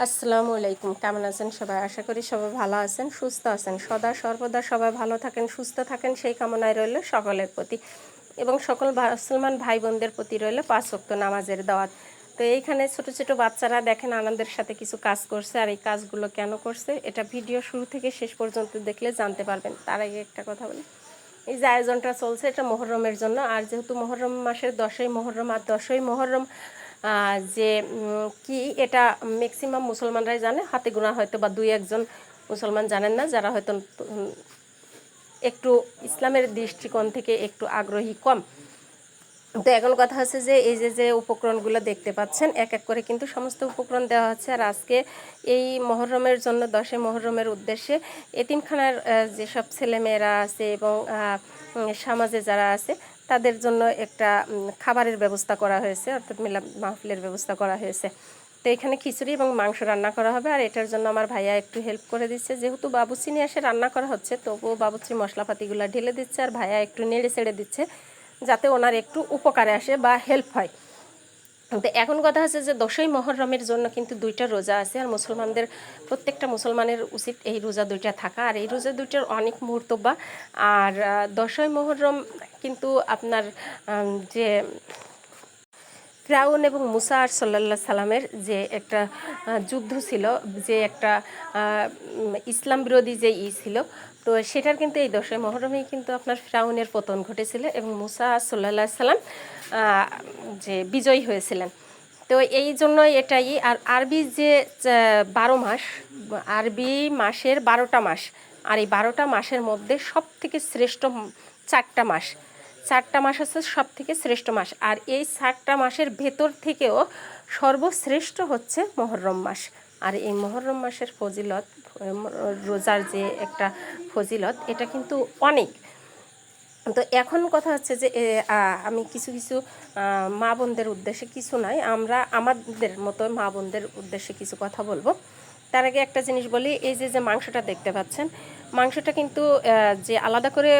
আসসালামু আলাইকুম। কেমন আছেন সবাই? আশা করি সবাই ভালো আছেন, সুস্থ আছেন। সদা সর্বদা সবাই ভালো থাকেন, সুস্থ থাকেন, সেই কামনায় রইল সকলের প্রতি। এবং সকল মুসলমান ভাই বোনদের প্রতি রইল পাঁচ ওয়াক্ত নামাজের দাওয়াত। তো এইখানে ছোট ছোট বাচ্চারা দেখেন আনন্দের সাথে কিছু কাজ করছে আর এই কাজগুলো কেন করছে, এটা ভিডিও শুরু থেকে শেষ পর্যন্ত দেখলে জানতে পারবেন। তার আগে একটা কথা বলি। এই যে আয়োজনটা চলছে এটা মহরমের জন্য। আর যেহেতু মহরম মাসের দশই মহরম, আর দশই মহরম যে কি এটা ম্যাক্সিমাম মুসলমানরাই জানে, হাতে গোনা হয়তো বা দুই একজন মুসলমান জানেন না, যারা হয়তো একটু ইসলামের দৃষ্টিকোণ থেকে একটু আগ্রহী কম। তো এখন কথা হচ্ছে যে, এই যে যে উপকরণগুলো দেখতে পাচ্ছেন, এক এক করে কিন্তু সমস্ত উপকরণ দেওয়া হচ্ছে। আর আজকে এই মহরমের জন্য দশে মহরমের উদ্দেশ্যে এতিমখানার যেসব ছেলেমেয়েরা আছে এবং সমাজে যারা আছে তাদের জন্য একটা খাবারের ব্যবস্থা করা হয়েছে, অর্থাৎ মেলা মাহফিলের ব্যবস্থা করা হয়েছে। তো এখানে খিচুড়ি এবং মাংস রান্না করা হবে, আর এটার জন্য আমার ভাইয়া একটু হেল্প করে দিচ্ছে। যেহেতু বাবুচি নিয়ে এসে রান্না করা হচ্ছে, তবুও বাবুচি মশলাপাতিগুলো ঢেলে দিচ্ছে, আর ভাইয়া একটু নেড়ে ছেড়ে দিচ্ছে, যাতে ওনার একটু উপকারে আসে বা হেল্প হয়। তো এখন কথা হচ্ছে যে দশই মহরমের জন্য কিন্তু দুইটা রোজা আছে আর মুসলমানদের, প্রত্যেকটা মুসলমানের উচিত এই রোজা দুইটা থাকা। আর এই রোজা দুইটার অনেক মুহূর্ত বা, আর দশই মহরম কিন্তু আপনার যে ফ্রাউন এবং মুসা আর সাল্লাহ সাল্লামের যে একটা যুদ্ধ ছিল, যে একটা ইসলাম বিরোধী যে ই ছিল, তো সেটার কিন্তু এই দশই মহরমেই কিন্তু আপনার ফ্রাউনের পতন ঘটেছিল এবং মুসা আর সাল্লাহ সাল্লাম যে বিজয়ী হয়েছিলেন। তো এই জন্যই এটাই, আর আরবি যে বারো মাস, আরবি মাসের বারোটা মাস, আর এই বারোটা মাসের মধ্যে সব থেকে শ্রেষ্ঠ চারটা মাস চারটা মাস হচ্ছে সব থেকে শ্রেষ্ঠ মাস। আর এই চারটা মাসের ভেতর থেকেও সর্বশ্রেষ্ঠ হচ্ছে মহরম মাস। আর এই মহরম মাসের ফজিলত, রোজার যে একটা ফজিলত, এটা কিন্তু অনেক। তো এখন কথা হচ্ছে যে আমি কিছু কিছু মা বোনদের উদ্দেশ্যে কিছু নাই আমরা আমাদের মতো মা বোনদের উদ্দেশ্যে কিছু কথা বলব। তার আগে একটা জিনিস বলি, এই যে যে মাংসটা দেখতে পাচ্ছেন মাংসটা কিন্তু যে আলাদা করে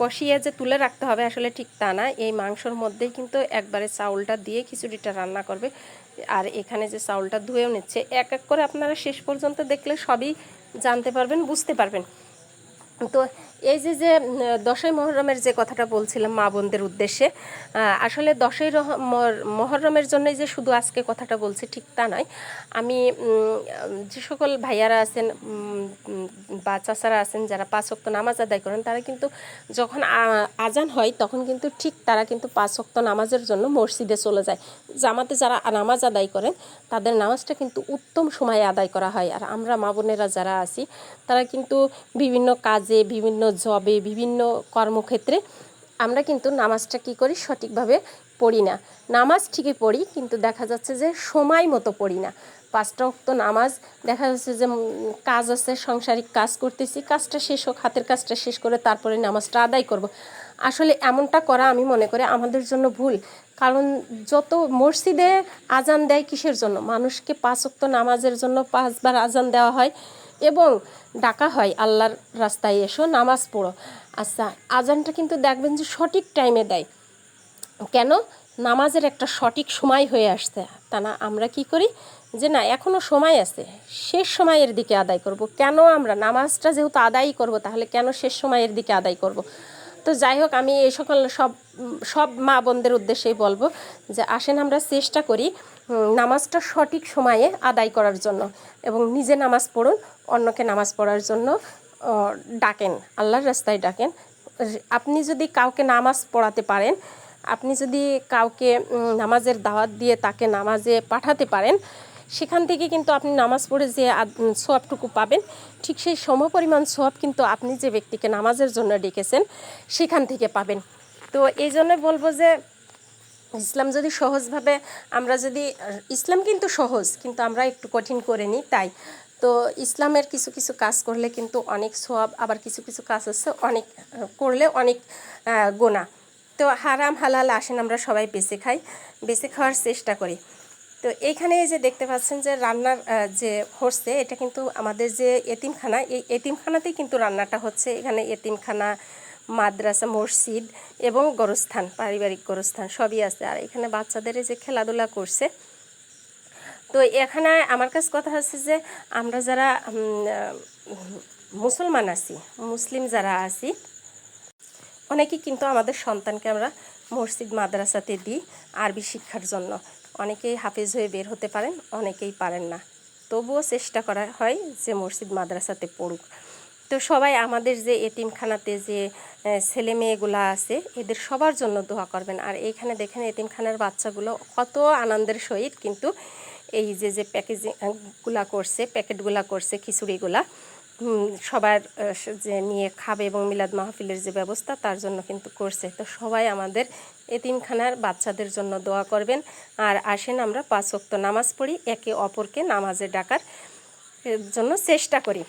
কষিয়ে যে তুলে রাখতে হবে আসলে ঠিক তা না। এই মাংসর মধ্যেই কিন্তু একবারে চাউলটা দিয়ে খিচুড়িটা রান্না করবে। আর এখানে যে চাউলটা ধুয়েও নিচ্ছে, এক এক করে আপনারা শেষ পর্যন্ত দেখলে সবই জানতে পারবেন, বুঝতে পারবেন। তো এই যে যে দশই মহরমের যে কথাটা বলছিলাম মা বোনদের উদ্দেশ্যে আসলে দশই মহরমের জন্যই যে শুধু আজকে কথাটা বলছি ঠিক তা নয়। আমি যে সকল ভাইয়ারা আছেন বা চাচারা আছেন, যারা পাঁচ ওয়াক্ত নামাজ আদায় করেন, তারা কিন্তু যখন আজান হয়, তখন কিন্তু ঠিক তারা কিন্তু পাঁচ ওয়াক্ত নামাজের জন্য মসজিদে চলে যায়। জামাতে যারা নামাজ আদায় করেন, তাদের নামাজটা কিন্তু উত্তম সময়ে আদায় করা হয়। আর আমরা মা বোনেরা যারা আছি, তারা কিন্তু বিভিন্ন কাজে বিভিন্ন জবে বিভিন্ন কর্মক্ষেত্রে আমরা কিন্তু নামাজটা কি করি? সঠিকভাবে পড়ি না। নামাজ ঠিকই পড়ি, কিন্তু দেখা যাচ্ছে যে সময় মতো পড়ি না। পাঁচটা অক্ত নামাজ, দেখা যাচ্ছে যে কাজ আছে, সাংসারিক কাজ করতেছি, কাজটা শেষ হোক, হাতের কাজটা শেষ করে তারপরে নামাজটা আদায় করব। আসলে এমনটা করা আমি মনে করি আমাদের জন্য ভুল। কারণ যত মসজিদে আজান দেয় কিসের জন্য? মানুষকে পাঁচ অক্ত নামাজের জন্য পাঁচবার আজান দেওয়া হয়। এবং ডাকা হয় আল্লাহর রাস্তায় এসো, নামাজ পড়ো। আচ্ছা আজানটা কিন্তু দেখবেন যে সঠিক টাইমে দেয়। কেন? নামাজের একটা সঠিক সময় হয়ে আসছে। তা না, আমরা কি করি? যে না এখনও সময় আছে, শেষ সময়ের দিকে আদায় করব। কেন আমরা? নামাজটা যেহেতু আদায় করব, তাহলে কেন শেষ সময়ের দিকে আদায় করব? তো যাই হোক, আমি এই সকল সব সব মা বোনদের উদ্দেশ্যেই বলব যে আসেন আমরা চেষ্টা করি নামাজটা সঠিক সময়ে আদায় করার জন্য এবং নিজে নামাজ পড়ুন, অন্যকে নামাজ পড়ার জন্য ডাকেন, আল্লাহর রাস্তায় ডাকেন। আপনি যদি কাউকে নামাজ পড়াতে পারেন, আপনি যদি কাউকে নামাজের দাওয়াত দিয়ে তাকে নামাজে পাঠাতে পারেন সেখান থেকে কিন্তু আপনি নামাজ পড়ে যে সোয়াবটুকু পাবেন, ঠিক সেই সমপরিমাণ সোয়াব কিন্তু আপনি যে ব্যক্তিকে নামাজের জন্য ডেকেছেন, সেখান থেকে পাবেন। তো এই জন্য বলব যে, ইসলাম যদি সহজভাবে, আমরা যদি, ইসলাম কিন্তু সহজ, কিন্তু আমরা একটু কঠিন করে নিই, তাই। তো ইসলামের কিছু কিছু কাজ করলে কিন্তু অনেক সোয়াব, আবার কিছু কিছু কাজ আছে অনেক, করলে অনেক গোনা তো হারাম, হালাল আসেন আমরা সবাই বেছে খাই বেছে খাওয়ার চেষ্টা করি। তো এইখানে যে দেখতে পাচ্ছেন যে রান্নার যে হচ্ছে এটা কিন্তু আমাদের যে এতিমখানা, এই এতিমখানাতেই কিন্তু রান্নাটা হচ্ছে। এখানে এতিমখানা, মাদ্রাসা, মসজিদ এবং গরস্থান, পারিবারিক গরস্থান সবই আছে। আর এখানে বাচ্চাদের যে খেলাধুলা করছে। তো এখানে আমার কাছে কথা হচ্ছে যে আমরা যারা মুসলমান আছি, মুসলিম যারা আছি অনেকেই কিন্তু আমাদের সন্তানকে আমরা মসজিদ, মাদ্রাসাতে দিই আরবি শিক্ষার জন্য। অনেকেই হাফেজ হয়ে বের হতে পারেন, অনেকেই পারেন না। তবুও চেষ্টা করা হয় যে মসজিদ, মাদ্রাসাতে পড়ুক। তো সবাই আমাদের যে এতিমখানাতে যে ছেলে মেয়েগুলো আছে, এদের সবার জন্য দোয়া করবেন। আর এইখানে দেখেন এতিমখানার বাচ্চাগুলো কত আনন্দের সহিত কিন্তু এই যে যে প্যাকেজিংগুলা করছে, প্যাকেটগুলা করছে, খিচুড়িগুলা সবার যে নিয়ে খাবে এবং মিলাদ মাহফিলের যে ব্যবস্থা, তার জন্য কিন্তু করছে। তো সবাই আমাদের এতিমখানার বাচ্চাদের জন্য দোয়া করবেন। আর আসেন আমরা পাঁচ ওয়াক্ত নামাজ পড়ি, একে অপরকে নামাজে ডাকার জন্য চেষ্টা করি।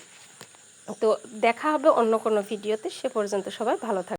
তো দেখা হবে অন্য কোনো ভিডিওতে। সে পর্যন্ত সবাই ভালো থাকবে